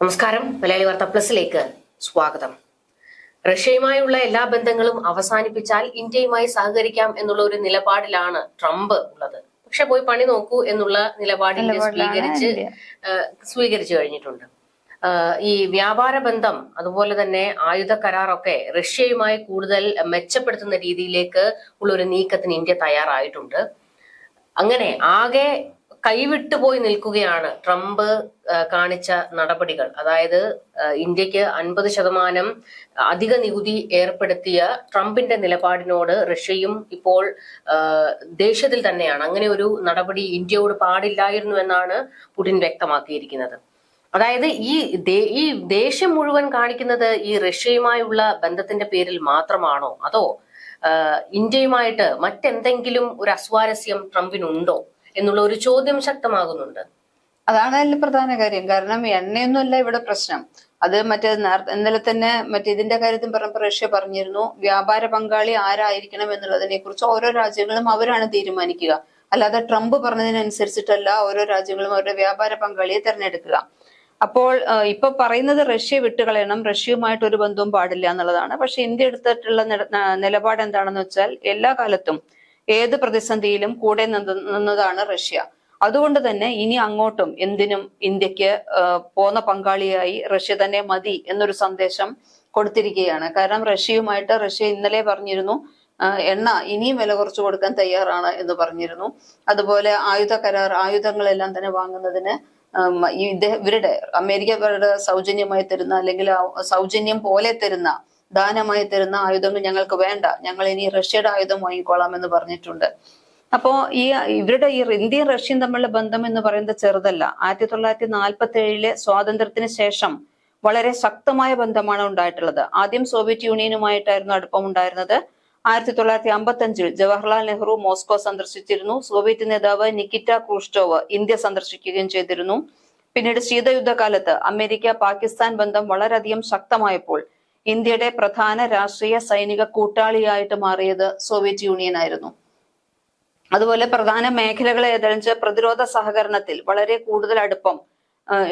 നമസ്കാരം. മലയാളി വാർത്ത പ്ലസിലേക്ക് സ്വാഗതം. റഷ്യയുമായുള്ള എല്ലാ ബന്ധങ്ങളും അവസാനിപ്പിച്ചാൽ ഇന്ത്യയുമായി സഹകരിക്കാം എന്നുള്ള ഒരു നിലപാടിലാണ് ട്രംപ് ഉള്ളത്. പക്ഷെ പോയി പണി നോക്കൂ എന്നുള്ള നിലപാടിൽ സ്വീകരിച്ച് സ്വീകരിച്ചു കഴിഞ്ഞിട്ടുണ്ട്. ഈ വ്യാപാര ബന്ധം അതുപോലെ തന്നെ ആയുധ കരാറൊക്കെ റഷ്യയുമായി കൂടുതൽ മെച്ചപ്പെടുത്തുന്ന രീതിയിലേക്ക് ഉള്ള ഒരു നീക്കത്തിന് ഇന്ത്യ തയ്യാറായിട്ടുണ്ട്. അങ്ങനെ ആകെ കൈവിട്ടു പോയി നിൽക്കുകയാണ് ട്രംപ് കാണിച്ച നടപടികൾ. അതായത് ഇന്ത്യയ്ക്ക് അൻപത് ശതമാനം അധിക നികുതി ഏർപ്പെടുത്തിയ ട്രംപിന്റെ നിലപാടിനോട് റഷ്യയും ഇപ്പോൾ ദേഷ്യത്തിൽ തന്നെയാണ്. അങ്ങനെ ഒരു നടപടി ഇന്ത്യയോട് പാടില്ലായിരുന്നു എന്നാണ് പുടിൻ വ്യക്തമാക്കിയിരിക്കുന്നത്. അതായത് ഈ ഈ ദേഷ്യം മുഴുവൻ കാണിക്കുന്നത് ഈ റഷ്യയുമായുള്ള ബന്ധത്തിന്റെ പേരിൽ മാത്രമാണോ? അതോ ഇന്ത്യയുമായിട്ട് മറ്റെന്തെങ്കിലും ഒരു അസ്വാരസ്യം ട്രംപിനുണ്ടോ? എന്നുള്ള ഒരു ചോദ്യം ശക്തമാകുന്നുണ്ട്. അതാണ് അതിൽ പ്രധാന കാര്യം. കാരണം എണ്ണയൊന്നുമല്ല ഇവിടെ പ്രശ്നം. അത് മറ്റേ ഇന്നലെ തന്നെ മറ്റേ ഇതിന്റെ കാര്യത്തിൽ പറഞ്ഞപ്പോൾ റഷ്യ പറഞ്ഞിരുന്നു വ്യാപാര പങ്കാളി ആരായിരിക്കണം എന്നുള്ളതിനെ കുറിച്ച് ഓരോ രാജ്യങ്ങളും അവരാണ് തീരുമാനിക്കുക. അല്ലാതെ ട്രംപ് പറഞ്ഞതിനനുസരിച്ചിട്ടല്ല ഓരോ രാജ്യങ്ങളും അവരുടെ വ്യാപാര പങ്കാളിയെ തെരഞ്ഞെടുക്കുക. അപ്പോൾ ഇപ്പൊ പറയുന്നത് റഷ്യ വിട്ടുകളയണം റഷ്യയുമായിട്ട് ഒരു ബന്ധവും പാടില്ല എന്നുള്ളതാണ്. പക്ഷെ ഇന്ത്യ എടുത്തിട്ടുള്ള നിലപാട് എന്താണെന്ന് വെച്ചാൽ എല്ലാ കാലത്തും ഏത് പ്രതിസന്ധിയിലും കൂടെ നിന്നതാണ് റഷ്യ. അതുകൊണ്ട് തന്നെ ഇനി അങ്ങോട്ടും എന്തിനും ഇന്ത്യയ്ക്ക് പോന്ന പങ്കാളിയായി റഷ്യ തന്നെ മതി എന്നൊരു സന്ദേശം കൊടുത്തിരിക്കുകയാണ്. കാരണം റഷ്യയുമായിട്ട് റഷ്യ ഇന്നലെ പറഞ്ഞിരുന്നു എണ്ണ ഇനിയും വില കുറച്ചു കൊടുക്കാൻ തയ്യാറാണ് എന്ന് പറഞ്ഞിരുന്നു. അതുപോലെ ആയുധ കരാർ ആയുധങ്ങളെല്ലാം തന്നെ വാങ്ങുന്നതിന് ഇവരുടെ അമേരിക്ക സൗജന്യമായി തരുന്ന അല്ലെങ്കിൽ സൗജന്യം പോലെ തരുന്ന ദാനമായി തരുന്ന ആയുധങ്ങൾ ഞങ്ങൾക്ക് വേണ്ട. ഞങ്ങൾ ഇനി റഷ്യയുടെ ആയുധം വാങ്ങിക്കോളാം എന്ന് പറഞ്ഞിട്ടുണ്ട്. അപ്പോ ഈ ഇവരുടെ ഈ ഇന്ത്യയും റഷ്യൻ തമ്മിലുള്ള ബന്ധം എന്ന് പറയുന്നത് ചെറുതല്ല. ആയിരത്തി തൊള്ളായിരത്തി നാൽപ്പത്തി ഏഴിലെ സ്വാതന്ത്ര്യത്തിന് ശേഷം വളരെ ശക്തമായ ബന്ധമാണ് ഉണ്ടായിട്ടുള്ളത്. ആദ്യം സോവിയറ്റ് യൂണിയനുമായിട്ടായിരുന്നു അടുപ്പം ഉണ്ടായിരുന്നത്. ആയിരത്തി തൊള്ളായിരത്തി അമ്പത്തി അഞ്ചിൽ ജവഹർലാൽ നെഹ്റു മോസ്കോ സന്ദർശിച്ചിരുന്നു. സോവിയറ്റ് നേതാവ് നിക്കിറ്റ ക്രൂസ്റ്റോവ് ഇന്ത്യ സന്ദർശിക്കുകയും ചെയ്തിരുന്നു. പിന്നീട് ശീതയുദ്ധകാലത്ത് അമേരിക്ക പാകിസ്ഥാൻ ബന്ധം വളരെയധികം ശക്തമായപ്പോൾ ഇന്ത്യയുടെ പ്രധാന രാഷ്ട്രീയ സൈനിക കൂട്ടാളിയായിട്ട് മാറിയത് സോവിയറ്റ് യൂണിയൻ ആയിരുന്നു. അതുപോലെ പ്രധാന മേഖലകളെ ഏതെന്ന് പ്രതിരോധ സഹകരണത്തിൽ വളരെ കൂടുതൽ അടുപ്പം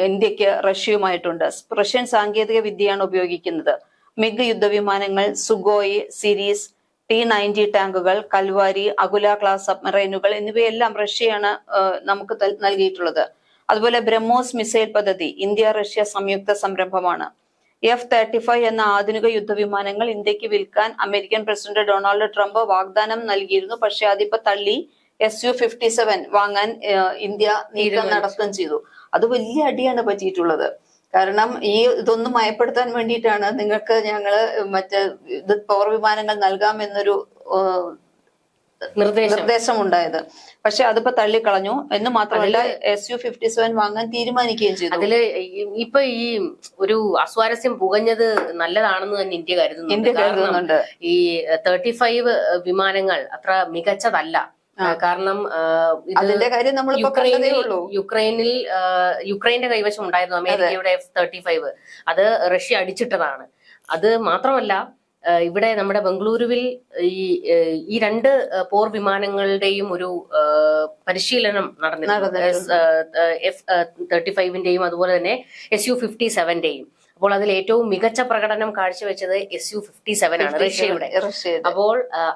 ഇന്ത്യയ്ക്ക് റഷ്യയുമായിട്ടുണ്ട്. റഷ്യൻ സാങ്കേതിക വിദ്യയാണ് ഉപയോഗിക്കുന്നത്. മിഗ് യുദ്ധവിമാനങ്ങൾ സുഗോയി സിരീസ് ടി നയന്റി ടാങ്കുകൾ കൽവാരി അകുല ക്ലാസ് സബ്മറൈനുകൾ എന്നിവയെല്ലാം റഷ്യയാണ് നമുക്ക് നൽകിയിട്ടുള്ളത്. അതുപോലെ ബ്രഹ്മോസ് മിസൈൽ പദ്ധതി ഇന്ത്യ റഷ്യ സംയുക്ത സംരംഭമാണ്. എഫ് തേർട്ടി ഫൈവ് എന്ന ആധുനിക യുദ്ധവിമാനങ്ങൾ ഇന്ത്യയ്ക്ക് വിൽക്കാൻ അമേരിക്കൻ പ്രസിഡന്റ് ഡൊണാൾഡ് ട്രംപ് വാഗ്ദാനം നൽകിയിരുന്നു. പക്ഷെ അതിപ്പോ തള്ളി എസ് യു ഫിഫ്റ്റി സെവൻ വാങ്ങാൻ ഇന്ത്യ നീക്കം നടത്തുകയും ചെയ്തു. അത് വലിയ അടിയാണ് പറ്റിയിട്ടുള്ളത്. കാരണം ഈ ഇതൊന്നും മയപ്പെടുത്താൻ വേണ്ടിയിട്ടാണ് നിങ്ങൾക്ക് ഞങ്ങൾ മറ്റേ ഇത് പവർ വിമാനങ്ങൾ നൽകാം എന്നൊരു നിർദ്ദേശം. ഉണ്ടായത് പക്ഷെ അതിപ്പോ തള്ളിക്കളഞ്ഞു. എന്ന് മാത്രമല്ല എസ് യു ഫിഫ്റ്റി സെവൻ വാങ്ങാൻ തീരുമാനിക്കുകയും ചെയ്തു. അതിൽ ഇപ്പൊ ഈ ഒരു അസ്വാരസ്യം പുകഞ്ഞത് നല്ലതാണെന്ന് തന്നെ ഇന്ത്യ കാരണം കരുതുന്നുണ്ട്. ഈ തേർട്ടി ഫൈവ് വിമാനങ്ങൾ അത്ര മികച്ചതല്ല. കാരണം അതിന്റെ കാര്യം കണ്ടതേ യുക്രൈനിൽ യുക്രൈനിൽ യുക്രൈന്റെ കൈവശം ഉണ്ടായിരുന്നു അമേരിക്കയുടെ എഫ് തേർട്ടി ഫൈവ് അത് റഷ്യ അടിച്ചിട്ടതാണ്. അത് മാത്രമല്ല ഇവിടെ നമ്മുടെ ബംഗളൂരുവിൽ ഈ ഈ രണ്ട് പോർ വിമാനങ്ങളുടെയും ഒരു പരിശീലനം നടന്നിട്ടുണ്ട്. എഫ് തേർട്ടി ഫൈവിന്റെയും അതുപോലെ തന്നെ എസ് യു ഫിഫ്റ്റി സെവന്റെയും അപ്പോൾ അതിൽ ഏറ്റവും മികച്ച പ്രകടനം കാഴ്ചവെച്ചത് എസ് യു ഫിഫ്റ്റി സെവൻ ആണ് റഷ്യയുടെ. അപ്പോൾ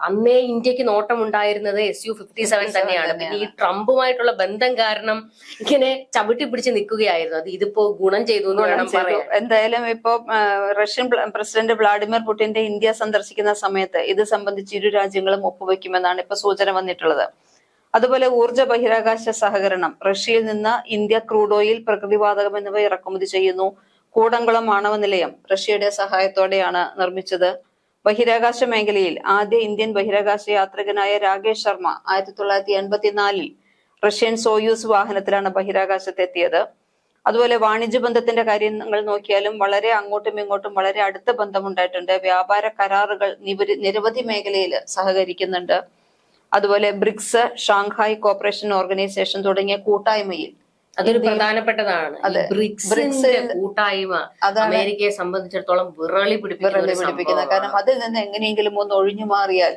അന്നേ ഇന്ത്യയ്ക്ക് നോട്ടമുണ്ടായിരുന്നത് എസ് യു ഫിഫ്റ്റി സെവൻ തന്നെയാണ്. പിന്നെ ഈ ട്രംപുമായിട്ടുള്ള ബന്ധം കാരണം ഇങ്ങനെ ചവിട്ടി പിടിച്ച് നിൽക്കുകയായിരുന്നു. അത് ഇതിപ്പോ ഗുണം ചെയ്തു എന്ന് വേണം ചെയ്തു. എന്തായാലും ഇപ്പോ റഷ്യൻ പ്രസിഡന്റ് വ്ളാഡിമിർ പുടിന്റെ ഇന്ത്യ സന്ദർശിക്കുന്ന സമയത്ത് ഇത് സംബന്ധിച്ച് ഇരു രാജ്യങ്ങളും ഒപ്പുവെക്കുമെന്നാണ് ഇപ്പൊ സൂചന വന്നിട്ടുള്ളത്. അതുപോലെ ഊർജ ബഹിരാകാശ സഹകരണം. റഷ്യയിൽ നിന്ന് ഇന്ത്യ ക്രൂഡ് ഓയിൽ പ്രകൃതിവാതകം എന്നിവ ഇറക്കുമതി ചെയ്യുന്നു. കൂടംകുളം ആണവ നിലയം റഷ്യയുടെ സഹായത്തോടെയാണ് നിർമ്മിച്ചത്. ബഹിരാകാശ മേഖലയിൽ ആദ്യ ഇന്ത്യൻ ബഹിരാകാശ യാത്രികനായ രാകേഷ് ശർമ്മ ആയിരത്തി തൊള്ളായിരത്തി എൺപത്തിനാലിൽ റഷ്യൻ സോയൂസ് വാഹനത്തിലാണ് ബഹിരാകാശത്തെത്തിയത്. അതുപോലെ വാണിജ്യ ബന്ധത്തിന്റെ കാര്യങ്ങൾ നോക്കിയാലും വളരെ അങ്ങോട്ടും ഇങ്ങോട്ടും വളരെ അടുത്ത ബന്ധമുണ്ടായിട്ടുണ്ട്. വ്യാപാര കരാറുകൾ നിരവധി മേഖലയിൽ സഹകരിക്കുന്നുണ്ട്. അതുപോലെ ബ്രിക്സ് ഷാങ്ഹായ് കോപ്പറേഷൻ ഓർഗനൈസേഷൻ തുടങ്ങിയ കൂട്ടായ്മയിൽ അതൊരു പ്രധാനപ്പെട്ടതാണ്. ബ്രിക്സിന്റെ കൂട്ടായ്മ അമേരിക്കയെ സംബന്ധിച്ചിടത്തോളം വിറളി പിടിപ്പിക്കുന്ന പിടിപ്പിക്കുന്നത് കാരണം അതിൽ നിന്ന് എങ്ങനെയെങ്കിലും ഒന്ന് ഒഴിഞ്ഞു മാറിയാൽ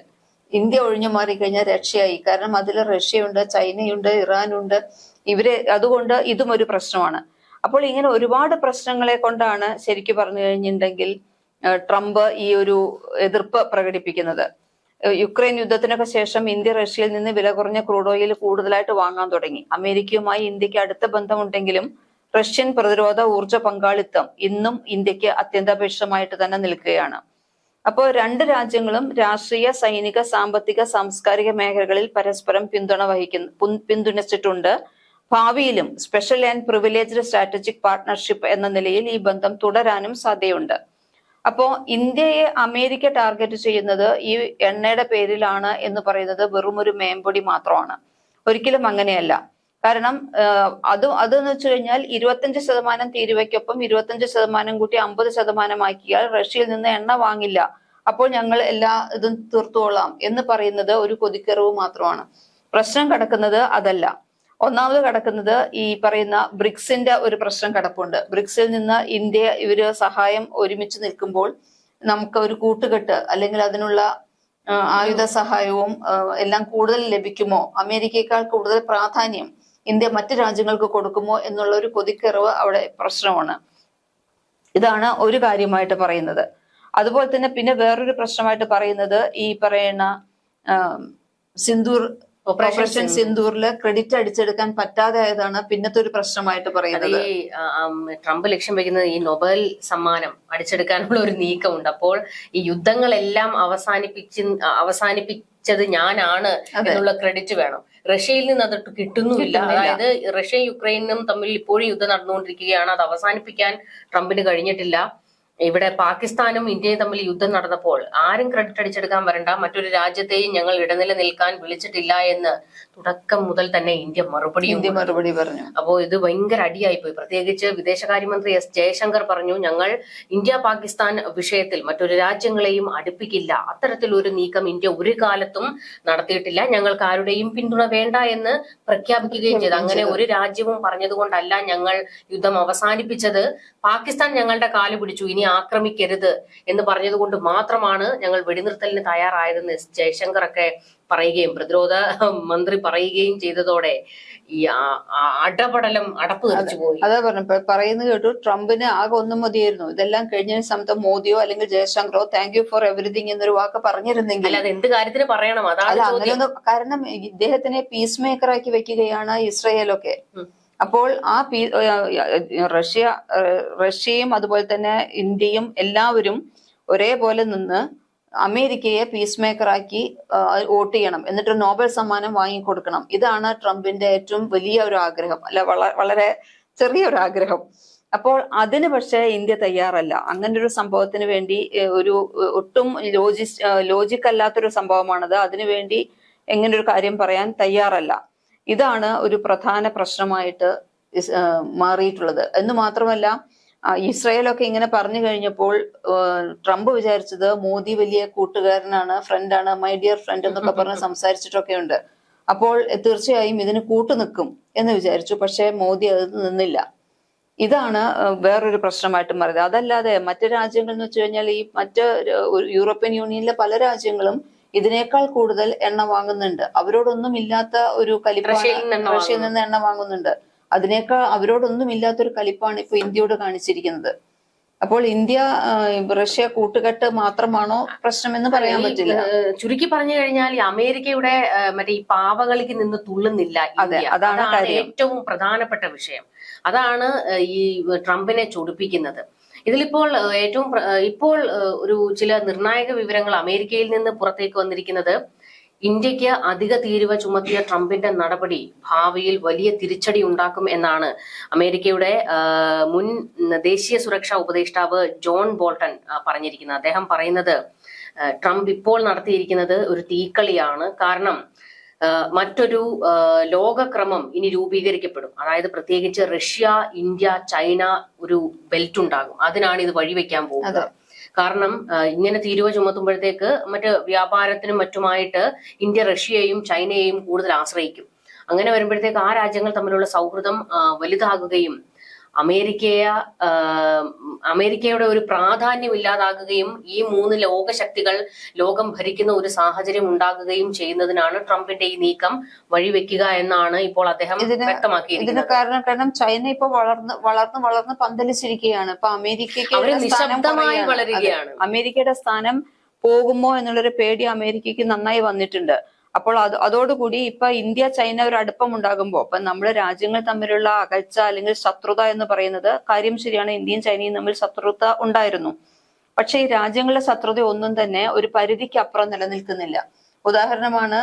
ഇന്ത്യ ഒഴിഞ്ഞു മാറിക്കഴിഞ്ഞാൽ രക്ഷയായി. കാരണം അതിൽ റഷ്യയുണ്ട് ചൈനയുണ്ട് ഇറാനുണ്ട്. ഇവരെ അതുകൊണ്ട് ഇതും ഒരു പ്രശ്നമാണ്. അപ്പോൾ ഇങ്ങനെ ഒരുപാട് പ്രശ്നങ്ങളെ കൊണ്ടാണ് ശരിക്കും പറഞ്ഞു കഴിഞ്ഞിട്ടുണ്ടെങ്കിൽ ട്രംപ് ഈ ഒരു എതിർപ്പ് പ്രകടിപ്പിക്കുന്നത്. യുക്രൈൻ യുദ്ധത്തിനൊക്കെ ശേഷം ഇന്ത്യ റഷ്യയിൽ നിന്ന് വില കുറഞ്ഞ ക്രൂഡ് ഓയിൽ കൂടുതലായിട്ട് വാങ്ങാൻ തുടങ്ങി. അമേരിക്കയുമായി ഇന്ത്യയ്ക്ക് അടുത്ത ബന്ധമുണ്ടെങ്കിലും റഷ്യൻ പ്രതിരോധ ഊർജ പങ്കാളിത്തം ഇന്നും ഇന്ത്യയ്ക്ക് അത്യന്താപേക്ഷിതമായിട്ട് തന്നെ നിൽക്കുകയാണ്. അപ്പോൾ രണ്ട് രാജ്യങ്ങളും രാഷ്ട്രീയ സൈനിക സാമ്പത്തിക സാംസ്കാരിക മേഖലകളിൽ പരസ്പരം പിന്തുണ വഹിക്കുന്നു പിന്തുണച്ചിട്ടുണ്ട്. ഭാവിയിലും special and privileged strategic partnership എന്ന നിലയിൽ ഈ ബന്ധം തുടരാനും സാധ്യതയുണ്ട്. അപ്പോ ഇന്ത്യയെ അമേരിക്ക ടാർഗറ്റ് ചെയ്യുന്നത് ഈ എണ്ണയുടെ പേരിലാണ് എന്ന് പറയുന്നത് വെറും ഒരു മേമ്പൊടി മാത്രമാണ്. ഒരിക്കലും അങ്ങനെയല്ല. കാരണം അത് അതെന്ന് വെച്ച് കഴിഞ്ഞാൽ ഇരുപത്തഞ്ച് ശതമാനം തീരുവയ്ക്കൊപ്പം ഇരുപത്തഞ്ച് ശതമാനം കൂട്ടി അമ്പത് ശതമാനമാക്കിയാൽ റഷ്യയിൽ നിന്ന് എണ്ണ വാങ്ങില്ല. അപ്പോൾ ഞങ്ങൾ എല്ലാ ഇതും തീർത്തോളാം എന്ന് പറയുന്നത് ഒരു കൊതിക്കറിവ് മാത്രമാണ്. പ്രശ്നം കിടക്കുന്നത് അതല്ല. ഒന്നാമത് കിടക്കുന്നത് ഈ പറയുന്ന ബ്രിക്സിന്റെ ഒരു പ്രശ്നം കിടപ്പുണ്ട്. ബ്രിക്സിൽ നിന്ന് ഇന്ത്യ ഇവർ സഹായം ഒരുമിച്ച് നിൽക്കുമ്പോൾ നമുക്ക് ഒരു കൂട്ടുകെട്ട് അല്ലെങ്കിൽ അതിനുള്ള ആയുധ സഹായവും എല്ലാം കൂടുതൽ ലഭിക്കുമോ? അമേരിക്കയേക്കാൾ കൂടുതൽ പ്രാധാന്യം ഇന്ത്യ മറ്റു രാജ്യങ്ങൾക്ക് കൊടുക്കുമോ എന്നുള്ള ഒരു കൊതിക്കറിവ് അവിടെ പ്രശ്നമാണ്. ഇതാണ് ഒരു കാര്യമായിട്ട് പറയുന്നത്. അതുപോലെ തന്നെ പിന്നെ വേറൊരു പ്രശ്നമായിട്ട് പറയുന്നത് ഈ പറയുന്ന സിന്ദൂർ ഓപ്പറേഷൻ സിന്ദൂറിൽ ക്രെഡിറ്റ് അടിച്ചെടുക്കാൻ പറ്റാതെ ആയതാണ് പിന്നത്തെ ഒരു പ്രശ്നമായിട്ട് പറയുന്നത്. ഈ ട്രംപ് ലക്ഷ്യം വെക്കുന്നത് ഈ നൊബേൽ സമ്മാനം അടിച്ചെടുക്കാനുള്ള ഒരു നീക്കമുണ്ട്. അപ്പോൾ ഈ യുദ്ധങ്ങളെല്ലാം അവസാനിപ്പിച്ച് അവസാനിപ്പിച്ചത് ഞാനാണ് എന്നുള്ള ക്രെഡിറ്റ് വേണം. റഷ്യയിൽ നിന്ന് അത് കിട്ടുന്നുമില്ല. കിട്ടുന്നില്ല. അതായത് റഷ്യയും യുക്രൈനും തമ്മിൽ ഇപ്പോഴും യുദ്ധം നടന്നുകൊണ്ടിരിക്കുകയാണ്. അത് അവസാനിപ്പിക്കാൻ ട്രംപിന് കഴിഞ്ഞിട്ടില്ല. ഇവിടെ പാകിസ്ഥാനും ഇന്ത്യയും തമ്മിൽ യുദ്ധം നടന്നപ്പോൾ ആരും ക്രെഡിറ്റ് അടിച്ചെടുക്കാൻ വരണ്ട. മറ്റൊരു രാജ്യത്തെയും ഞങ്ങൾ ഇടനില നിൽക്കാൻ വിളിച്ചിട്ടില്ല എന്ന് തുടക്കം മുതൽ തന്നെ ഇന്ത്യ മറുപടി ഇന്ത്യ മറുപടി പറഞ്ഞു. അപ്പോ ഇത് ഭയങ്കര അടിയായിപ്പോയി പ്രത്യേകിച്ച് വിദേശകാര്യമന്ത്രി എസ് ജയശങ്കർ പറഞ്ഞു ഞങ്ങൾ ഇന്ത്യ പാകിസ്ഥാൻ വിഷയത്തിൽ മറ്റൊരു രാജ്യങ്ങളെയും അടുപ്പിക്കില്ല. അത്തരത്തിലൊരു നീക്കം ഇന്ത്യ ഒരു കാലത്തും നടത്തിയിട്ടില്ല. ഞങ്ങൾക്ക് ആരുടെയും പിന്തുണ വേണ്ട എന്ന് പ്രഖ്യാപിക്കുകയും ചെയ്തു. അങ്ങനെ ഒരു രാജ്യവും പറഞ്ഞതുകൊണ്ടല്ല ഞങ്ങൾ യുദ്ധം അവസാനിപ്പിച്ചത്. പാകിസ്ഥാൻ ഞങ്ങളുടെ കാൽ പിടിച്ചു. ഇനി ആക്രമിക്കരുത് എന്ന് പറഞ്ഞതുകൊണ്ട് മാത്രമാണ് ഞങ്ങൾ വെടിനിർത്തലിന് തയ്യാറായതെന്ന് എസ് ജയശങ്കർ ഒക്കെ പറയുകയും പ്രതിരോധ മന്ത്രി പറയുകയും ചെയ്തതോടെ ഈ അടപടലം അടപ്പ് തെറിച്ചു പോയി. അതാ പറഞ്ഞു പറയുന്നത് കേട്ടു ട്രംപിന് ആകെ ഒന്നും മതിയായിരുന്നു. ഇതെല്ലാം കഴിഞ്ഞ സമയത്ത് മോദിയോ അല്ലെങ്കിൽ ജയശങ്കറോ താങ്ക് യു ഫോർ എവറിഥിങ് എന്നൊരു വാക്ക് പറഞ്ഞിരുന്നെങ്കിൽ അല്ല അത് എന്ത് കാര്യത്തിന് പറയണം? അതാണ് കാരണം ഇദ്ദേഹത്തിനെ പീസ് മേക്കറാക്കി വെക്കുകയാണ് ഇസ്രയേലൊക്കെ. അപ്പോൾ ആ പീ റഷ്യ റഷ്യയും അതുപോലെ തന്നെ ഇന്ത്യയും എല്ലാവരും ഒരേപോലെ നിന്ന് അമേരിക്കയെ പീസ് മേക്കറാക്കി വോട്ട് ചെയ്യണം. എന്നിട്ട് നോബൽ സമ്മാനം വാങ്ങിക്കൊടുക്കണം. ഇതാണ് ട്രംപിന്റെ ഏറ്റവും വലിയ ഒരു ആഗ്രഹം അല്ല വള- വളരെ ചെറിയൊരു ആഗ്രഹം. അപ്പോൾ അതിന് പക്ഷേ ഇന്ത്യ തയ്യാറല്ല. അങ്ങനെ ഒരു സംഭവത്തിന് വേണ്ടി ഒരു ഒട്ടും ലോജിസ് ലോജിക്കല്ലാത്തൊരു സംഭവമാണത്. അതിനുവേണ്ടി എങ്ങനെ ഒരു കാര്യം പറയാൻ തയ്യാറല്ല. ഇതാണ് ഒരു പ്രധാന പ്രശ്നമായിട്ട് മാറിയിട്ടുള്ളത്. എന്ന് മാത്രമല്ല ഇസ്രയേലൊക്കെ ഇങ്ങനെ പറഞ്ഞു കഴിഞ്ഞപ്പോൾ ട്രംപ് വിചാരിച്ചത് മോദി വലിയ കൂട്ടുകാരനാണ് ഫ്രണ്ടാണ് മൈ ഡിയർ ഫ്രണ്ട് എന്നൊക്കെ പറഞ്ഞ് സംസാരിച്ചിട്ടൊക്കെ ഉണ്ട്. അപ്പോൾ തീർച്ചയായും ഇതിന് കൂട്ടു നിൽക്കും എന്ന് വിചാരിച്ചു പക്ഷേ മോദി അത് നിന്നില്ല. ഇതാണ് വേറൊരു പ്രശ്നമായിട്ട് മാറിയത്. അതല്ലാതെ മറ്റു രാജ്യങ്ങൾ എന്ന് വെച്ച് കഴിഞ്ഞാൽ ഈ മറ്റ് യൂറോപ്യൻ യൂണിയനിലെ പല രാജ്യങ്ങളും ഇതിനേക്കാൾ കൂടുതൽ എണ്ണ വാങ്ങുന്നുണ്ട്. അവരോടൊന്നും ഇല്ലാത്ത ഒരു കലിപ്പാണ് റഷ്യയിൽ നിന്ന് എണ്ണ വാങ്ങുന്നുണ്ട്. അതിനേക്കാൾ അവരോടൊന്നും ഇല്ലാത്ത ഒരു കലിപ്പാണ് ഇപ്പൊ ഇന്ത്യയോട് കാണിച്ചിരിക്കുന്നത്. അപ്പോൾ ഇന്ത്യ റഷ്യ കൂട്ടുകെട്ട് മാത്രമാണോ പ്രശ്നമെന്ന് പറയാൻ പറ്റില്ല. ചുരുക്കി പറഞ്ഞു കഴിഞ്ഞാൽ അമേരിക്കയുടെ മറ്റേ ഈ പാവകളിക്ക് നിന്ന് തുള്ളുന്നില്ല അതാണ് ഏറ്റവും പ്രധാനപ്പെട്ട വിഷയം. അതാണ് ഈ ട്രംപിനെ ചൊടിപ്പിക്കുന്നത്. ഇതിലിപ്പോൾ ഏറ്റവും ഇപ്പോൾ ഒരു ചില നിർണായക വിവരങ്ങൾ അമേരിക്കയിൽ നിന്ന് പുറത്തേക്ക് വന്നിരിക്കുന്നത് ഇന്ത്യയ്ക്ക് അധിക തീരുവ ചുമത്തിയ ട്രംപിന്റെ നടപടി ഭാവിയിൽ വലിയ തിരിച്ചടി ഉണ്ടാക്കും എന്നാണ് അമേരിക്കയുടെ മുൻ ദേശീയ സുരക്ഷാ ഉപദേഷ്ടാവ് ജോൺ ബോൾട്ടൺ പറഞ്ഞിരിക്കുന്നത്. അദ്ദേഹം പറയുന്നത് ട്രംപ് ഇപ്പോൾ നടത്തിയിരിക്കുന്നത് ഒരു തീക്കളിയാണ്. കാരണം മറ്റൊരു ലോകക്രമം ഇനി രൂപീകരിക്കപ്പെടും. അതായത് പ്രത്യേകിച്ച് റഷ്യ ഇന്ത്യ ചൈന ഒരു ബെൽറ്റ് ഉണ്ടാകും. അതിനാണ് ഇത് വഴിവെക്കാൻ പോകുന്നത്. കാരണം ഇങ്ങനെ തീരുവ ചുമത്തുമ്പോഴത്തേക്ക് മറ്റ് വ്യാപാരത്തിനും മറ്റുമായിട്ട് ഇന്ത്യ റഷ്യയെയും ചൈനയെയും കൂടുതൽ ആശ്രയിക്കും. അങ്ങനെ വരുമ്പോഴത്തേക്ക് ആ രാജ്യങ്ങൾ തമ്മിലുള്ള സൗഹൃദം വലുതാകുകയും അമേരിക്കയെ അമേരിക്കയുടെ ഒരു പ്രാധാന്യം ഇല്ലാതാകുകയും ഈ മൂന്ന് ലോകശക്തികൾ ലോകം ഭരിക്കുന്ന ഒരു സാഹചര്യം ഉണ്ടാകുകയും ചെയ്യുന്നതിനാണ് ട്രംപിന്റെ ഈ നീക്കം വഴിവെക്കുക എന്നാണ് ഇപ്പോൾ അദ്ദേഹം വ്യക്തമാക്കിയത് ഇതിന് കാരണം കാരണം ചൈന ഇപ്പോൾ വളർന്ന് വളർന്ന് വളർന്ന് പന്തലിച്ചിരിക്കുകയാണ്. ഇപ്പൊ അമേരിക്കയ്ക്ക് നിശബ്ദമായി വളരുകയാണ്. അമേരിക്കയുടെ സ്ഥാനം പോകുമോ എന്നുള്ളൊരു പേടി അമേരിക്കയ്ക്ക് നന്നായി വന്നിട്ടുണ്ട്. അപ്പോൾ അത് അതോടുകൂടി ഇപ്പൊ ഇന്ത്യ ചൈന ഒരു അടുപ്പം ഉണ്ടാകുമ്പോൾ അപ്പൊ നമ്മുടെ രാജ്യങ്ങൾ തമ്മിലുള്ള അകൽച്ച അല്ലെങ്കിൽ ശത്രുത എന്ന് പറയുന്നത് കാര്യം ശരിയാണ്. ഇന്ത്യയും ചൈനയും തമ്മിൽ ശത്രുത ഉണ്ടായിരുന്നു. പക്ഷെ ഈ രാജ്യങ്ങളുടെ ശത്രുത ഒന്നും തന്നെ ഒരു പരിധിക്ക് അപ്പുറം നിലനിൽക്കുന്നില്ല. ഉദാഹരണമാണ്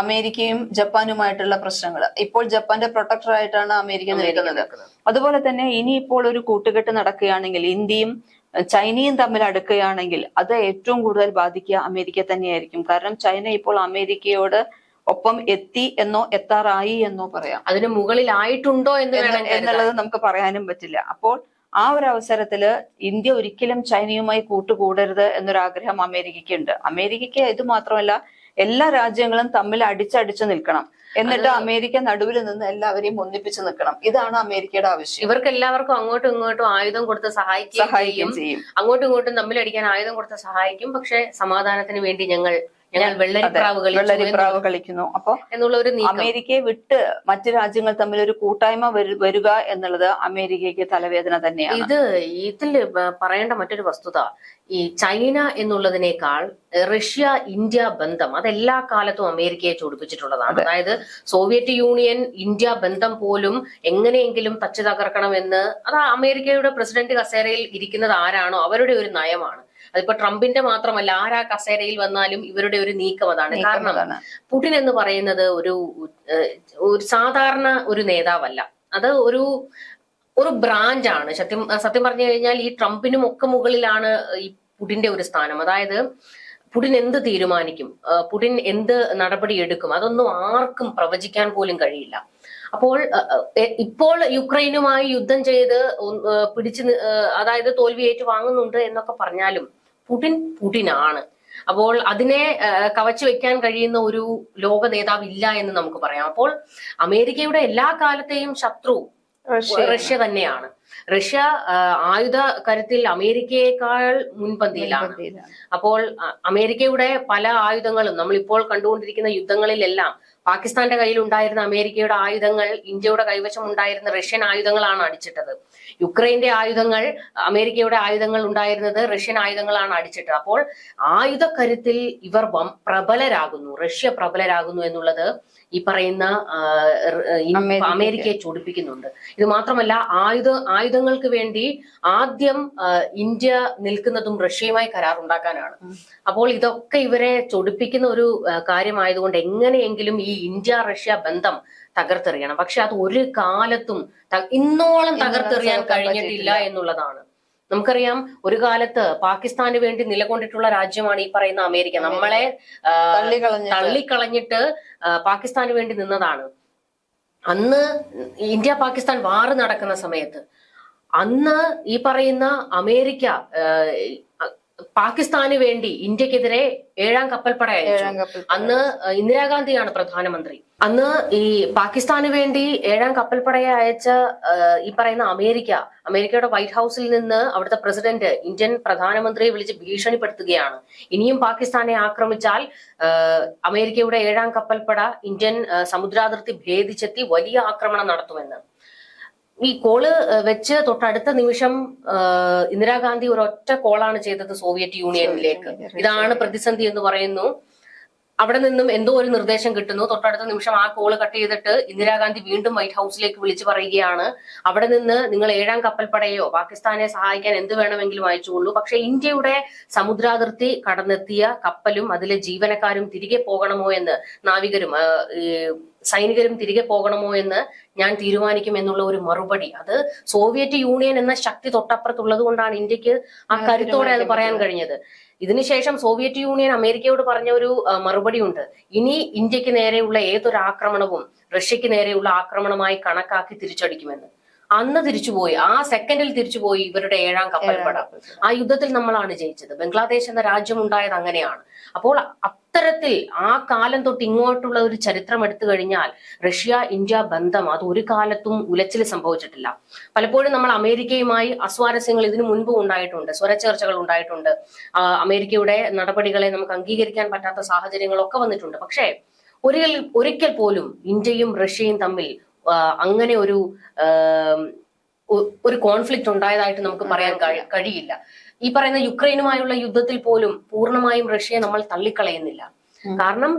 അമേരിക്കയും ജപ്പാനുമായിട്ടുള്ള പ്രശ്നങ്ങൾ. ഇപ്പോൾ ജപ്പാന്റെ പ്രൊട്ടക്ടർ ആയിട്ടാണ് അമേരിക്ക നിൽക്കുന്നത്. അതുപോലെ തന്നെ ഇനിയിപ്പോൾ ഒരു കൂട്ടുകെട്ട് നടക്കുകയാണെങ്കിൽ ഇന്ത്യയും ചൈനയും തമ്മിൽ അടുക്കുകയാണെങ്കിൽ അത് ഏറ്റവും കൂടുതൽ ബാധിക്കുക അമേരിക്ക തന്നെയായിരിക്കും. കാരണം ചൈന ഇപ്പോൾ അമേരിക്കയോട് ഒപ്പം എത്തി എന്നോ എത്താറായി എന്നോ പറയാം. അതിന് മുകളിലായിട്ടുണ്ടോ എന്ന്. എന്നുള്ളത് നമുക്ക് പറയാനും പറ്റില്ല. അപ്പോൾ ആ ഒരു അവസരത്തിൽ ഇന്ത്യ ഒരിക്കലും ചൈനയുമായി കൂട്ടുകൂടരുത് എന്നൊരാഗ്രഹം അമേരിക്കയ്ക്ക് ഉണ്ട് അമേരിക്കയ്ക്ക് ഇത് മാത്രമല്ല എല്ലാ രാജ്യങ്ങളും തമ്മിൽ അടിച്ചടിച്ചു നിൽക്കണം. എന്നിട്ട് അമേരിക്ക നടുവിൽ നിന്ന് എല്ലാവരെയും ഒന്നിപ്പിച്ച് നിൽക്കണം. ഇതാണ് അമേരിക്കയുടെ ആവശ്യം. ഇവർക്ക് എല്ലാവർക്കും അങ്ങോട്ടും ഇങ്ങോട്ടും ആയുധം കൊടുത്ത് സഹായിക്കുകയും ചെയ്യും. അങ്ങോട്ടും ഇങ്ങോട്ടും തമ്മിലടിക്കാൻ ആയുധം കൊടുത്ത് സഹായിക്കും. പക്ഷെ സമാധാനത്തിന് വേണ്ടി ഞങ്ങൾ വെള്ളരിപ്രാവ് കളിക്കുന്നു. അപ്പൊ എന്നുള്ള ഒരു നീക്കം. അമേരിക്കയെ വിട്ട് മറ്റു രാജ്യങ്ങൾ തമ്മിൽ ഒരു കൂട്ടായ്മ വരിക എന്നുള്ളത് അമേരിക്കയ്ക്ക് തലവേദന തന്നെയാണ്. ഇത് ഇതിൽ പറയേണ്ട മറ്റൊരു വസ്തുത ഈ ചൈന എന്നുള്ളതിനേക്കാൾ റഷ്യ ഇന്ത്യ ബന്ധം അതെല്ലാ കാലത്തും അമേരിക്കയെ ചൊടിപ്പിച്ചിട്ടുള്ളതാണ്. അതായത് സോവിയറ്റ് യൂണിയൻ ഇന്ത്യ ബന്ധം പോലും എങ്ങനെയെങ്കിലും തച്ചു തകർക്കണമെന്ന് അത് അമേരിക്കയുടെ പ്രസിഡന്റ് കസേരയിൽ ഇരിക്കുന്നത് ആരാണോ അവരുടെ ഒരു നയമാണ്. അതിപ്പോ ട്രംപിന്റെ മാത്രമല്ല ആരാ കസേരയിൽ വന്നാലും ഇവരുടെ ഒരു നീക്കം അതാണ്. കാരണം പുടിൻ എന്ന് പറയുന്നത് ഒരു ഒരു സാധാരണ ഒരു നേതാവല്ല. അത് ഒരു ഒരു ബ്രാൻഡാണ് സത്യം സത്യം പറഞ്ഞു കഴിഞ്ഞാൽ ഈ ട്രംപിനും ഒക്കെ മുകളിലാണ് ഈ പുടിന്റെ ഒരു സ്ഥാനം. അതായത് പുടിൻ എന്ത് തീരുമാനിക്കും? പുടിൻ എന്ത് നടപടി എടുക്കും? അതൊന്നും ആർക്കും പ്രവചിക്കാൻ പോലും കഴിയില്ല. അപ്പോൾ ഇപ്പോൾ യുക്രൈനുമായി യുദ്ധം ചെയ്ത് പിടിച്ച് അതായത് തോൽവി ഏറ്റുവാങ്ങുന്നുണ്ട് എന്നൊക്കെ പറഞ്ഞാലും പുടിൻ പുടിനാണ്. അപ്പോൾ അതിനെ കവച്ചു വെക്കാൻ കഴിയുന്ന ഒരു ലോക നേതാവ് ഇല്ല എന്ന് നമുക്ക് പറയാം. അപ്പോൾ അമേരിക്കയുടെ എല്ലാ കാലത്തെയും ശത്രു റഷ്യ. തന്നെയാണ്. റഷ്യ ആയുധ കരുത്തിൽ അമേരിക്കയേക്കാൾ മുൻപന്തിയിലാണ്. അപ്പോൾ അമേരിക്കയുടെ പല ആയുധങ്ങളും നമ്മൾ ഇപ്പോൾ കണ്ടുകൊണ്ടിരിക്കുന്ന യുദ്ധങ്ങളിലെല്ലാം പാകിസ്ഥാന്റെ കയ്യിൽ ഉണ്ടായിരുന്ന അമേരിക്കയുടെ ആയുധങ്ങൾ ഇന്ത്യയുടെ കൈവശം ഉണ്ടായിരുന്ന റഷ്യൻ ആയുധങ്ങളാണ് അടിച്ചിട്ടത്. യുക്രൈന്റെ ആയുധങ്ങൾ അമേരിക്കയുടെ ആയുധങ്ങൾ ഉണ്ടായിരുന്നത് റഷ്യൻ ആയുധങ്ങളാണ് അടിച്ചിട്ടത്. അപ്പോൾ ആയുധ കരുത്തിൽ ഇവർ പ്രബലരാകുന്നു റഷ്യ പ്രബലരാകുന്നു എന്നുള്ളത് ഈ പറയുന്ന. അമേരിക്കയെ ചൊടിപ്പിക്കുന്നുണ്ട്. ഇത് മാത്രമല്ല ആയുധ ആയുധങ്ങൾക്ക് വേണ്ടി ആദ്യം ഇന്ത്യ നിൽക്കുന്നതും റഷ്യയുമായി കരാർ ഉണ്ടാക്കാനാണ്. അപ്പോൾ ഇതൊക്കെ ഇവരെ ചൊടിപ്പിക്കുന്ന ഒരു കാര്യമായതുകൊണ്ട് എങ്ങനെയെങ്കിലും ഈ ഇന്ത്യ റഷ്യ ബന്ധം തകർത്തെറിയണം. പക്ഷെ അത് ഒരു കാലത്തും ഇന്നോളം തകർത്തെറിയാൻ കഴിഞ്ഞിട്ടില്ല എന്നുള്ളതാണ്. നമുക്കറിയാം ഒരു കാലത്ത് പാകിസ്ഥാന് വേണ്ടി നിലകൊണ്ടിട്ടുള്ള രാജ്യമാണ് ഈ പറയുന്ന അമേരിക്ക. നമ്മളെ തള്ളിക്കളഞ്ഞിട്ട്. പാകിസ്ഥാന് വേണ്ടി നിന്നതാണ്. അന്ന് ഇന്ത്യ പാകിസ്ഥാൻ വാർ നടക്കുന്ന സമയത്ത് അന്ന് ഈ പറയുന്ന അമേരിക്ക പാകിസ്ഥാന് വേണ്ടി ഇന്ത്യക്കെതിരെ ഏഴാം കപ്പൽപ്പട അയച്ചു. അന്ന് ഇന്ദിരാഗാന്ധിയാണ് പ്രധാനമന്ത്രി. അന്ന് ഈ പാകിസ്ഥാന് വേണ്ടി ഏഴാം കപ്പൽപ്പടയെ അയച്ച ഈ പറയുന്ന അമേരിക്ക അമേരിക്കയുടെ വൈറ്റ് ഹൗസിൽ നിന്ന് അവിടുത്തെ പ്രസിഡന്റ് ഇന്ത്യൻ പ്രധാനമന്ത്രിയെ വിളിച്ച് ഭീഷണിപ്പെടുത്തുകയാണ്. ഇനിയും പാകിസ്ഥാനെ ആക്രമിച്ചാൽ അമേരിക്കയുടെ ഏഴാം കപ്പൽപ്പട ഇന്ത്യൻ സമുദ്രാതിർത്തി ഭേദിച്ചെത്തി വലിയ ആക്രമണം നടത്തുമെന്ന്. ഈ കോൾ വെച്ച് തൊട്ടടുത്ത നിമിഷം ഇന്ദിരാഗാന്ധി ഒരൊറ്റ കോളാണ് ചെയ്തത് സോവിയറ്റ് യൂണിയനിലേക്ക്. ഇതാണ് പ്രതിസന്ധി എന്ന് പറയുന്നു. അവിടെ നിന്നും എന്തോ ഒരു നിർദ്ദേശം കിട്ടുന്നു. തൊട്ടടുത്ത നിമിഷം ആ കോൾ കട്ട് ചെയ്തിട്ട് ഇന്ദിരാഗാന്ധി വീണ്ടും വൈറ്റ് ഹൗസിലേക്ക് വിളിച്ചു പറയുകയാണ്. അവിടെ നിന്ന് നിങ്ങൾ ഏഴാം കപ്പൽപ്പടയോ പാകിസ്ഥാനെ സഹായിക്കാൻ എന്ത് വേണമെങ്കിലും അയച്ചുകൊള്ളൂ. പക്ഷെ ഇന്ത്യയുടെ സമുദ്രാതിർത്തി കടന്നെത്തിയ കപ്പലും അതിലെ ജീവനക്കാരും തിരികെ പോകണമോ എന്ന് നാവികരും സൈനികരും തിരികെ പോകണമോ എന്ന് ഞാൻ തീരുമാനിക്കും എന്നുള്ള ഒരു മറുപടി. അത് സോവിയറ്റ് യൂണിയൻ എന്ന ശക്തി തൊട്ടപ്പുറത്തുള്ളത് കൊണ്ടാണ് ഇന്ത്യയ്ക്ക് ആ കരുത്തോടെ അത് പറയാൻ കഴിഞ്ഞത്. ഇതിനുശേഷം സോവിയറ്റ് യൂണിയൻ അമേരിക്കയോട് പറഞ്ഞ ഒരു മറുപടി ഉണ്ട്. ഇനി ഇന്ത്യയ്ക്ക് നേരെയുള്ള ഏതൊരു ആക്രമണവും റഷ്യക്ക് നേരെയുള്ള ആക്രമണമായി കണക്കാക്കി തിരിച്ചടിക്കുമെന്ന്. അന്ന് തിരിച്ചുപോയി ആ സെക്കൻഡിൽ തിരിച്ചുപോയി ഇവരുടെ ഏഴാം കപ്പൽപ്പട ആ യുദ്ധത്തിൽ നമ്മളാണ് ജയിച്ചത്. ബംഗ്ലാദേശ് എന്ന രാജ്യം ഉണ്ടായത് അങ്ങനെയാണ്. അപ്പോൾ അത്തരത്തിൽ ആ കാലം തൊട്ട് ഇങ്ങോട്ടുള്ള ഒരു ചരിത്രം എടുത്തു കഴിഞ്ഞാൽ റഷ്യ ഇന്ത്യ ബന്ധം അത് ഒരു കാലത്തും ഉലച്ചിൽ സംഭവിച്ചിട്ടില്ല. പലപ്പോഴും നമ്മൾ അമേരിക്കയുമായി അസ്വാരസ്യങ്ങൾ ഇതിനു മുൻപ് ഉണ്ടായിട്ടുണ്ട്. സ്വരച്ചേർച്ചകൾ ഉണ്ടായിട്ടുണ്ട്. അമേരിക്കയുടെ നടപടികളെ നമുക്ക് അംഗീകരിക്കാൻ പറ്റാത്ത സാഹചര്യങ്ങളൊക്കെ വന്നിട്ടുണ്ട്. പക്ഷേ ഒരിക്കൽ ഒരിക്കൽ പോലും ഇന്ത്യയും റഷ്യയും തമ്മിൽ അങ്ങനെ ഒരു ഒരു കോൺഫ്ലിക്റ്റ് ഉണ്ടായതായിട്ട് നമുക്ക് പറയാൻ കഴിയില്ല. ഈ പറയുന്ന യുക്രൈനുമായുള്ള യുദ്ധത്തിൽ പോലും പൂർണമായും റഷ്യയെ നമ്മൾ തള്ളിക്കളയുന്നില്ല. കാരണം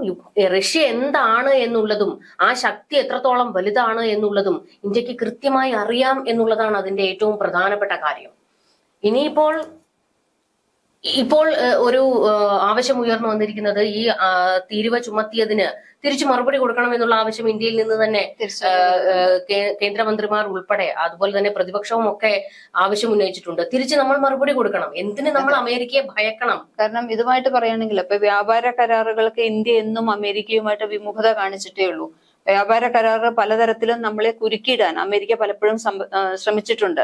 റഷ്യ എന്താണ് എന്നുള്ളതും ആ ശക്തി എത്രത്തോളം വലുതാണ് എന്നുള്ളതും ഇന്ത്യയ്ക്ക് കൃത്യമായി അറിയാം എന്നുള്ളതാണ് അതിന്റെ ഏറ്റവും പ്രധാനപ്പെട്ട കാര്യം. ഇനിയിപ്പോൾ ഇപ്പോൾ ഒരു ആവശ്യം ഉയർന്നു വന്നിരിക്കുന്നത് ഈ തീരുവ ചുമത്തിയതിന് തിരിച്ചു മറുപടി കൊടുക്കണം എന്നുള്ള ആവശ്യം ഇന്ത്യയിൽ നിന്ന് തന്നെ കേന്ദ്രമന്ത്രിമാർ ഉൾപ്പെടെ അതുപോലെ തന്നെ പ്രതിപക്ഷവും ഒക്കെ ആവശ്യം ഉന്നയിച്ചിട്ടുണ്ട്. തിരിച്ച് നമ്മൾ മറുപടി കൊടുക്കണം. എന്തിന് നമ്മൾ അമേരിക്കയെ ഭയക്കണം? കാരണം ഇതുമായിട്ട് പറയുകയാണെങ്കിൽ ഇപ്പൊ വ്യാപാര കരാറുകൾക്ക് ഇന്ത്യ എന്നും അമേരിക്കയുമായിട്ട് വിമുഖത കാണിച്ചിട്ടേ ഉള്ളൂ. വ്യാപാര കരാറുകൾ പലതരത്തിലും നമ്മളെ കുരുക്കിയിടാൻ അമേരിക്ക പലപ്പോഴും ശ്രമിച്ചിട്ടുണ്ട്.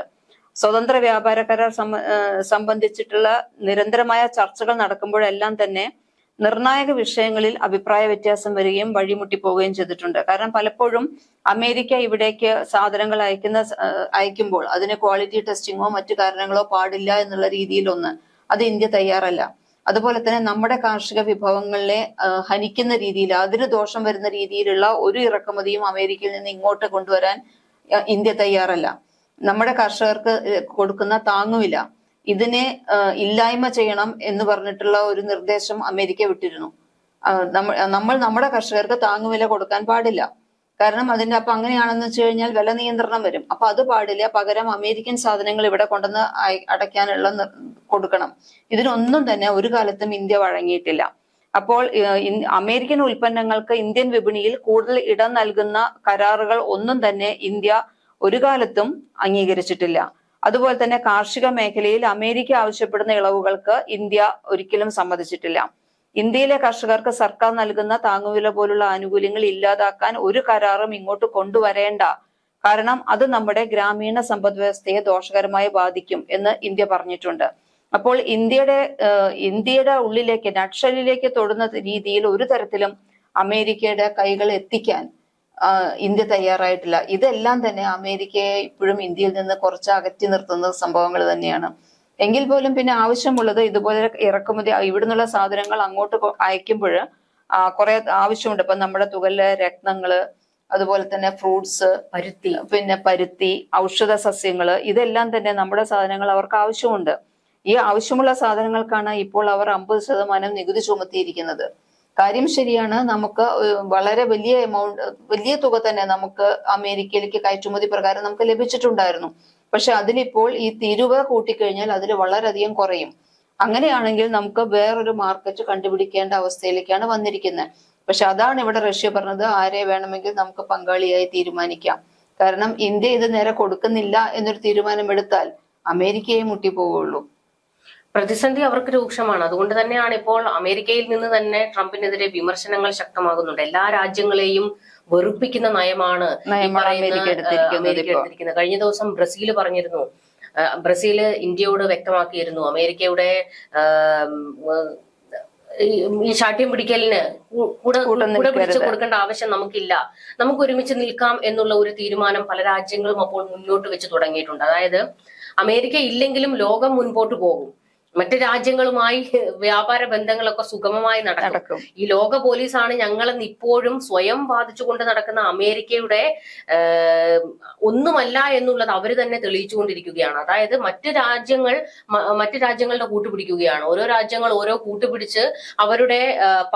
സ്വതന്ത്ര വ്യാപാര കരാർ സംബ- സംബന്ധിച്ചിട്ടുള്ള നിരന്തരമായ ചർച്ചകൾ നടക്കുമ്പോഴെല്ലാം തന്നെ നിർണായക വിഷയങ്ങളിൽ അഭിപ്രായ വ്യത്യാസം വരികയും വഴിമുട്ടി പോവുകയും ചെയ്തിട്ടുണ്ട്. കാരണം പലപ്പോഴും അമേരിക്ക ഇവിടേക്ക് സാധനങ്ങൾ അയക്കുന്ന അയക്കുമ്പോൾ അതിന് ക്വാളിറ്റി ടെസ്റ്റിങ്ങോ മറ്റു കാരണങ്ങളോ പാടില്ല എന്നുള്ള രീതിയിലൊന്ന് അത് ഇന്ത്യ തയ്യാറല്ല. അതുപോലെ തന്നെ നമ്മുടെ കാർഷിക വിഭവങ്ങളെ ഹനിക്കുന്ന രീതിയിൽ അതിന് ദോഷം വരുന്ന രീതിയിലുള്ള ഒരു ഇറക്കുമതിയും അമേരിക്കയിൽ നിന്ന് ഇങ്ങോട്ട് കൊണ്ടുവരാൻ ഇന്ത്യ തയ്യാറല്ല. നമ്മുടെ കർഷകർക്ക് കൊടുക്കുന്ന താങ്ങുവില ഇതിനെ ഇല്ലായ്മ ചെയ്യണം എന്ന് പറഞ്ഞിട്ടുള്ള ഒരു നിർദ്ദേശം അമേരിക്ക വിട്ടിരുന്നു. നമ്മൾ നമ്മുടെ കർഷകർക്ക് താങ്ങുവില കൊടുക്കാൻ പാടില്ല. കാരണം അതിന്റെ അപ്പൊ അങ്ങനെയാണെന്ന് വെച്ച് കഴിഞ്ഞാൽ വില നിയന്ത്രണം വരും. അപ്പൊ അത് പാടില്ല. പകരം അമേരിക്കൻ സാധനങ്ങൾ ഇവിടെ കൊണ്ടുവന്ന് അടയ്ക്കാനുള്ള കൊടുക്കണം. ഇതിനൊന്നും തന്നെ ഒരു കാലത്തും ഇന്ത്യ വഴങ്ങിയിട്ടില്ല. അപ്പോൾ അമേരിക്കൻ ഉൽപ്പന്നങ്ങൾക്ക് ഇന്ത്യൻ വിപണിയിൽ കൂടുതൽ ഇടം നൽകുന്ന കരാറുകൾ ഒന്നും തന്നെ ഇന്ത്യ ഒരു കാലത്തും അംഗീകരിച്ചിട്ടില്ല. അതുപോലെ തന്നെ കാർഷിക മേഖലയിൽ അമേരിക്ക ആവശ്യപ്പെടുന്ന ഇളവുകൾക്ക് ഇന്ത്യ ഒരിക്കലും സമ്മതിച്ചിട്ടില്ല. ഇന്ത്യയിലെ കർഷകർക്ക് സർക്കാർ നൽകുന്ന താങ്ങുവില പോലുള്ള ആനുകൂല്യങ്ങൾ ഇല്ലാതാക്കാൻ ഒരു കരാറും ഇങ്ങോട്ട് കൊണ്ടുവരേണ്ട. കാരണം അത് നമ്മുടെ ഗ്രാമീണ സമ്പദ് വ്യവസ്ഥയെ ദോഷകരമായി ബാധിക്കും എന്ന് ഇന്ത്യ പറഞ്ഞിട്ടുണ്ട്. അപ്പോൾ ഇന്ത്യയുടെ ഇന്ത്യയുടെ ഉള്ളിലേക്ക് നക്ഷലിലേക്ക് തൊടുന്ന രീതിയിൽ ഒരു തരത്തിലും അമേരിക്കയുടെ കൈകൾ എത്തിക്കാൻ ഇന്ത്യ തയ്യാറായിട്ടില്ല. ഇതെല്ലാം തന്നെ അമേരിക്കയെ ഇപ്പോഴും ഇന്ത്യയിൽ നിന്ന് കുറച്ച് അകറ്റി നിർത്തുന്ന സംഭവങ്ങൾ തന്നെയാണ്. എങ്കിൽ പോലും പിന്നെ ആവശ്യമുള്ളത് ഇതുപോലെ ഇറക്കുമതി ഇവിടുന്നുള്ള സാധനങ്ങൾ അങ്ങോട്ട് അയക്കുമ്പോൾ കുറെ ആവശ്യമുണ്ട്. ഇപ്പൊ നമ്മുടെ തുകലിലെ രത്നങ്ങൾ അതുപോലെ തന്നെ ഫ്രൂട്ട്സ് പരുത്തി. പിന്നെ പരുത്തി ഔഷധ സസ്യങ്ങൾ ഇതെല്ലാം തന്നെ നമ്മുടെ സാധനങ്ങൾ അവർക്ക് ആവശ്യമുണ്ട്. ഈ ആവശ്യമുള്ള സാധനങ്ങൾക്കാണ് ഇപ്പോൾ അവർ അമ്പത് ശതമാനം നികുതി ചുമത്തിയിരിക്കുന്നത്. കാര്യം ശരിയാണ്. നമുക്ക് വളരെ വലിയ എമൗണ്ട് വലിയ തുക തന്നെ നമുക്ക് അമേരിക്കയിലേക്ക് കയറ്റുമതി പ്രകാരം നമുക്ക് ലഭിച്ചിട്ടുണ്ടായിരുന്നു. പക്ഷെ അതിലിപ്പോൾ ഈ തീരുവ കൂട്ടിക്കഴിഞ്ഞാൽ അതിൽ വളരെയധികം കുറയും. അങ്ങനെയാണെങ്കിൽ നമുക്ക് വേറൊരു മാർക്കറ്റ് കണ്ടുപിടിക്കേണ്ട അവസ്ഥയിലേക്കാണ് വന്നിരിക്കുന്നത് പക്ഷെ അതാണ് ഇവിടെ റഷ്യ പറഞ്ഞത് ആരെ വേണമെങ്കിൽ നമുക്ക് പങ്കാളിയായി തീരുമാനിക്കാം. കാരണം ഇന്ത്യ ഇത് നേരെ കൊടുക്കുന്നില്ല എന്നൊരു തീരുമാനമെടുത്താൽ അമേരിക്കയെ മുട്ടിപ്പോവുള്ളൂ പ്രതിസന്ധി അവർക്ക് രൂക്ഷമാണ്. അതുകൊണ്ട് തന്നെയാണ് ഇപ്പോൾ അമേരിക്കയിൽ നിന്ന് തന്നെ ട്രംപിനെതിരെ വിമർശനങ്ങൾ ശക്തമാകുന്നുണ്ട്. എല്ലാ രാജ്യങ്ങളെയും വെറുപ്പിക്കുന്ന നയമാണ് എടുത്തിരിക്കുന്നത് കഴിഞ്ഞ ദിവസം ബ്രസീൽ പറഞ്ഞിരുന്നു. ബ്രസീൽ ഇന്ത്യയോട് വ്യക്തമാക്കിയിരുന്നു. അമേരിക്കയുടെ ഈ- ശാഠ്യം പിടിക്കലിന് കൂടെ കൂടെ പിടിച്ചു കൊടുക്കേണ്ട ആവശ്യം നമുക്കില്ല. നമുക്ക് ഒരുമിച്ച് നിൽക്കാം എന്നുള്ള ഒരു തീരുമാനം പല രാജ്യങ്ങളും അപ്പോൾ മുന്നോട്ട് വെച്ച് തുടങ്ങിയിട്ടുണ്ട്. അതായത് അമേരിക്ക ഇല്ലെങ്കിലും ലോകം മുൻപോട്ട് പോകും. മറ്റ് രാജ്യങ്ങളുമായി വ്യാപാര ബന്ധങ്ങളൊക്കെ സുഗമമായി നടക്കും. ഈ ലോക പോലീസാണ് ഞങ്ങളെന്ന് ഇപ്പോഴും സ്വയം ബാധിച്ചുകൊണ്ട് നടക്കുന്ന അമേരിക്കയുടെ ഒന്നുമല്ല എന്നുള്ളത് അവർ തന്നെ തെളിയിച്ചുകൊണ്ടിരിക്കുകയാണ്. അതായത് മറ്റ് രാജ്യങ്ങൾ മറ്റു രാജ്യങ്ങളുടെ കൂട്ടുപിടിക്കുകയാണ്. ഓരോ രാജ്യങ്ങൾ ഓരോ കൂട്ടുപിടിച്ച് അവരുടെ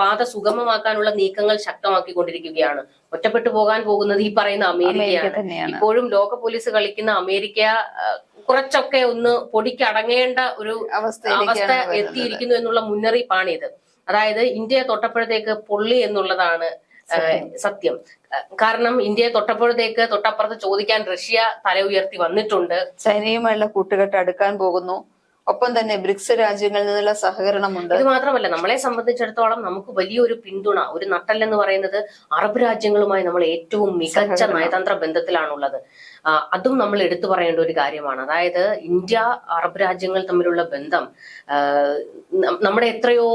പാത സുഗമമാക്കാനുള്ള നീക്കങ്ങൾ ശക്തമാക്കിക്കൊണ്ടിരിക്കുകയാണ്. ഒറ്റപ്പെട്ടു പോകാൻ പോകുന്നത് ഈ പറയുന്ന അമേരിക്കയാണ്. ഇപ്പോഴും ലോക പോലീസ് കളിക്കുന്ന അമേരിക്ക കുറച്ചൊക്കെ ഒന്ന് പൊടിക്കടങ്ങേണ്ട ഒരു അവസ്ഥ അവസ്ഥ എത്തിയിരിക്കുന്നു എന്നുള്ള മുന്നറിയിപ്പാണ് ഇത് അതായത് ഇന്ത്യ തൊട്ടപ്പോഴത്തേക്ക് പൊള്ളി എന്നുള്ളതാണ് സത്യം. കാരണം ഇന്ത്യയെ തൊട്ടപ്പോഴത്തേക്ക് തൊട്ടപ്പുറത്ത് ചോദിക്കാൻ റഷ്യ തല ഉയർത്തി വന്നിട്ടുണ്ട്. ചൈനയുമായുള്ള കൂട്ടുകെട്ട് അടുക്കാൻ പോകുന്നു. ഒപ്പം തന്നെ ബ്രിക്സ് രാജ്യങ്ങളിൽ നിന്നുള്ള സഹകരണമുണ്ട്. ഇത് മാത്രമല്ല നമ്മളെ സംബന്ധിച്ചിടത്തോളം നമുക്ക് വലിയൊരു പിന്തുണ ഒരു നട്ടല്ലെന്ന് പറയുന്നത് അറബ് രാജ്യങ്ങളുമായി നമ്മൾ ഏറ്റവും മികച്ച നയതന്ത്ര ബന്ധത്തിലാണുള്ളത്. അതും നമ്മൾ എടുത്തു പറയേണ്ട ഒരു കാര്യമാണ്. അതായത് ഇന്ത്യ അറബ് രാജ്യങ്ങൾ തമ്മിലുള്ള ബന്ധം നമ്മുടെ എത്രയോ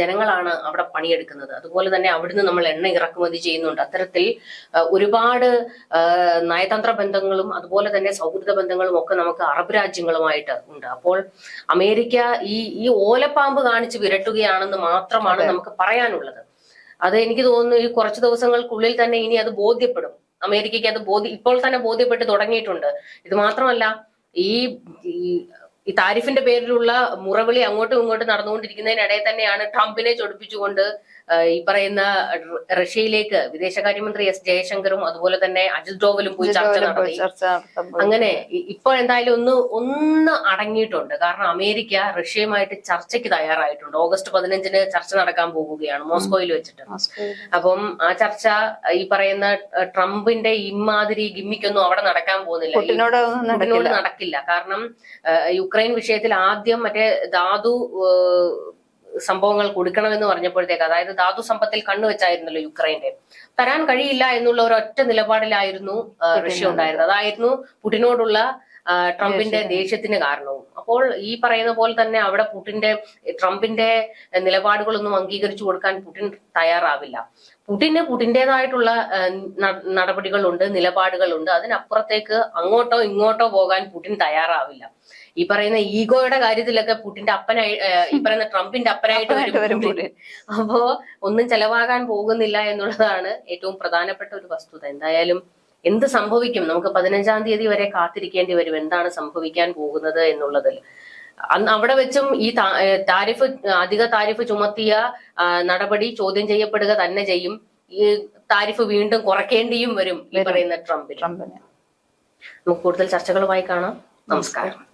ജനങ്ങളാണ് അവിടെ പണിയെടുക്കുന്നത്. അതുപോലെ തന്നെ അവിടുന്ന് നമ്മൾ എണ്ണ ഇറക്കുമതി ചെയ്യുന്നുണ്ട്. അത്തരത്തിൽ ഒരുപാട് നയതന്ത്ര ബന്ധങ്ങളും അതുപോലെ തന്നെ സൗഹൃദ ബന്ധങ്ങളും ഒക്കെ നമുക്ക് അറബ് രാജ്യങ്ങളുമായിട്ട് ഉണ്ട്. അപ്പോൾ അമേരിക്ക ഈ ഈ ഓലപ്പാമ്പ് കാണിച്ച് വിരട്ടുകയാണെന്ന് മാത്രമാണ് നമുക്ക് പറയാനുള്ളത്. അത് എനിക്ക് തോന്നുന്നു ഈ കുറച്ച് ദിവസങ്ങൾക്കുള്ളിൽ തന്നെ ഇനി അത് ബോധ്യപ്പെടും. അമേരിക്കയ്ക്ക് അത് ബോധ്യ ഇപ്പോൾ തന്നെ ബോധ്യപ്പെട്ട് തുടങ്ങിയിട്ടുണ്ട്. ഇത് മാത്രമല്ല ഈ ഈ- താരിഫിന്റെ പേരിലുള്ള മുറവിളി അങ്ങോട്ടും ഇങ്ങോട്ടും നടന്നുകൊണ്ടിരിക്കുന്നതിനിടയിൽ തന്നെയാണ് ട്രംപിനെ ചൊടിപ്പിച്ചുകൊണ്ട് ഈ പറയുന്ന റഷ്യയിലേക്ക് വിദേശകാര്യമന്ത്രി എസ് ജയശങ്കറും അതുപോലെ തന്നെ അജിത് ഡോവലും പോയി ചർച്ച നടത്തി. അങ്ങനെ ഇപ്പോൾ ഇപ്പൊ എന്തായാലും ഒന്ന് ഒന്ന് അടങ്ങിയിട്ടുണ്ട്. കാരണം അമേരിക്ക റഷ്യയുമായിട്ട് ചർച്ചയ്ക്ക് തയ്യാറായിട്ടുണ്ട്. ഓഗസ്റ്റ് പതിനഞ്ചിന് ചർച്ച നടക്കാൻ പോകുകയാണ് മോസ്കോയിൽ വെച്ചിട്ട്. അപ്പം ആ ചർച്ച ഈ പറയുന്ന ട്രംപിന്റെ ഇമാതിരി ഗിമ്മിക്കൊന്നും അവിടെ നടക്കാൻ പോകുന്നില്ല. പുടിനോട് നടക്കില്ല. കാരണം യുക്രൈൻ വിഷയത്തിൽ ആദ്യം മറ്റേ ധാതു സംഭവങ്ങൾ കൊടുക്കണമെന്ന് പറഞ്ഞപ്പോഴത്തേക്ക് അതായത് ധാതു സമ്പത്തിൽ കണ്ണുവെച്ചായിരുന്നല്ലോ യുക്രൈന്റെ തരാൻ കഴിയില്ല എന്നുള്ള ഒരു ഒറ്റ നിലപാടിലായിരുന്നു റഷ്യ ഉണ്ടായിരുന്നത്. അതായിരുന്നു പുടിനോടുള്ള ട്രംപിന്റെ ദേഷ്യത്തിന് കാരണവും അപ്പോൾ ഈ പറയുന്ന പോലെ തന്നെ അവിടെ പുടിന്റെ ട്രംപിന്റെ നിലപാടുകളൊന്നും അംഗീകരിച്ചു കൊടുക്കാൻ പുടിൻ തയ്യാറാവില്ല. പുടിന് ന- നടപടികളുണ്ട് നിലപാടുകളുണ്ട്. അതിനപ്പുറത്തേക്ക് അങ്ങോട്ടോ ഇങ്ങോട്ടോ പോകാൻ പുടിൻ തയ്യാറാവില്ല. ഈ പറയുന്ന ഈഗോയുടെ കാര്യത്തിലൊക്കെ പുടിന്റെ അപ്പനായി ഈ പറയുന്ന ട്രംപിന്റെ അപ്പനായിട്ട് വരും അപ്പോ ഒന്നും ചെലവാകാൻ പോകുന്നില്ല എന്നുള്ളതാണ് ഏറ്റവും പ്രധാനപ്പെട്ട ഒരു വസ്തുത. എന്തായാലും എന്ത് സംഭവിക്കും? നമുക്ക് പതിനഞ്ചാം തീയതി വരെ കാത്തിരിക്കേണ്ടി വരും. എന്താണ് സംഭവിക്കാൻ പോകുന്നത് എന്നുള്ളതിൽ. അന്ന് അവിടെ വെച്ചും ഈ താരിഫ് അധിക താരിഫ് ചുമത്തിയ നടപടി ചോദ്യം ചെയ്യപ്പെടുക തന്നെ ചെയ്യും. ഈ താരിഫ് വീണ്ടും കുറയ്ക്കേണ്ടിയും വരും ഈ പറയുന്ന ട്രംപിന്. നമുക്ക് കൂടുതൽ ചർച്ചകളുമായി കാണാം. നമസ്കാരം.